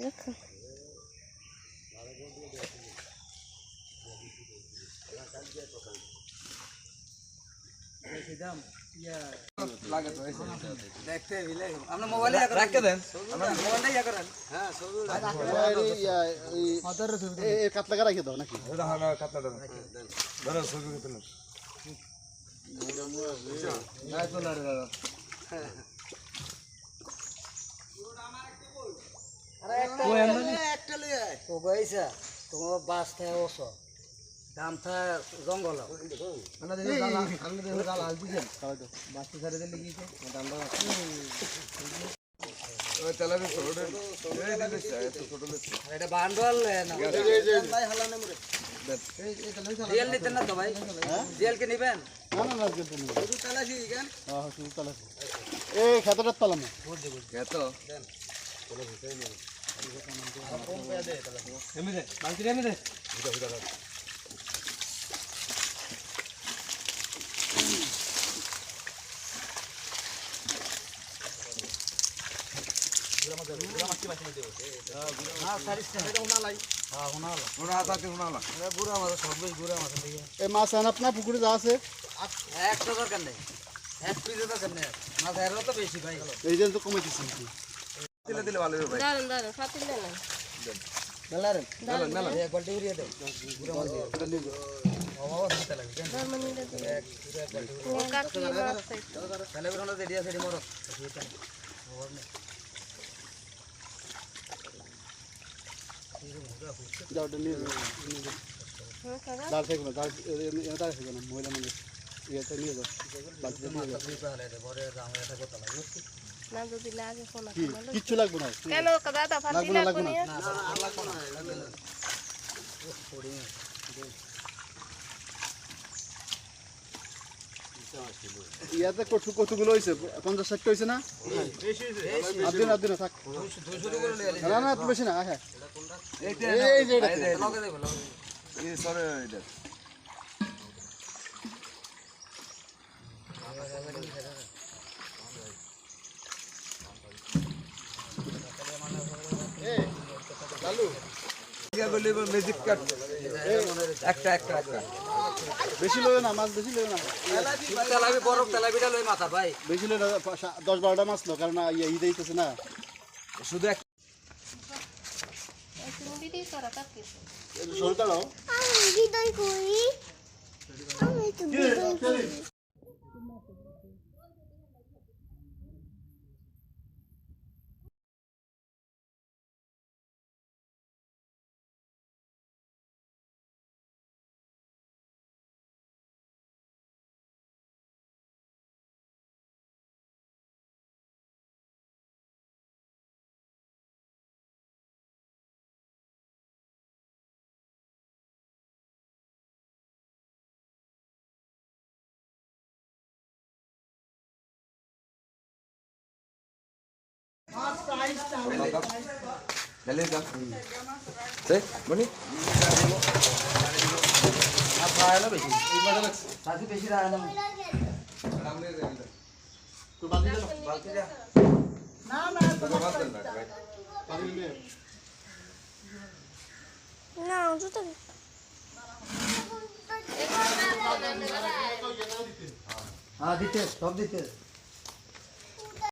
দেখো রাখতে দেন দাও নাকি ধরো ছবি না গইছা তোমার বাস থাকে ওস। দাম থাকে জঙ্গল। এই খেতটার তালাম। এত মাছ আপনার পুকুরে যা আছে একটা দরকার নেই এক পিসে দরকার নেই মাছ এরও তো বেশি ভাই এই যে তো কমেছে নাকি দিলে দিলে ভালো হবে ভাই দাঁড়ান দাঁড়ান ফাতিল দেন না মেলারেন মেলান মেলান এক বালতি উড়িয়ে দেন ধর্মনীলা দিন ও কাকি মাছ চাইতো তাহলে বেরোনো দেরিয়া সেটি মরক যাও ওটা নিয়ে যাও নিয়ে যাও। হ্যাঁ কাকা দাঁড় থেকে না দাঁড় এনে দাঁড় থেকে না মহিলা মানুষ নিয়ে যাও নিয়ে যাও না যদি লাগে ফোন কিচ্ছু লাগবে না? কেন? দাদা লাগবে না, লাগবে না। ইয়াতে কচু কচুগুলো হয়েছে পঞ্চাশ ষাটটা হয়েছে না? আর দিন থাক। না না বেশি না হ্যাঁ এই যে এটা এই সরে এটা ম্যাজিক কাট একটা একটা একটা বেশি লোক না মাছ বেশি লোক না। তেলাবি বরফ তেলাবিটা লই মাথা ভাই। বেশি লোক না দশ বারোটা মাছ লো কারণ ইয়ে ঈদ হইতেছে না। শুধু এক চিংড়ি করা কাকি সরটা দাও আমি হৃদয় করি। আমি তো না জুতো হ্যাঁ দিতে সব দিতে।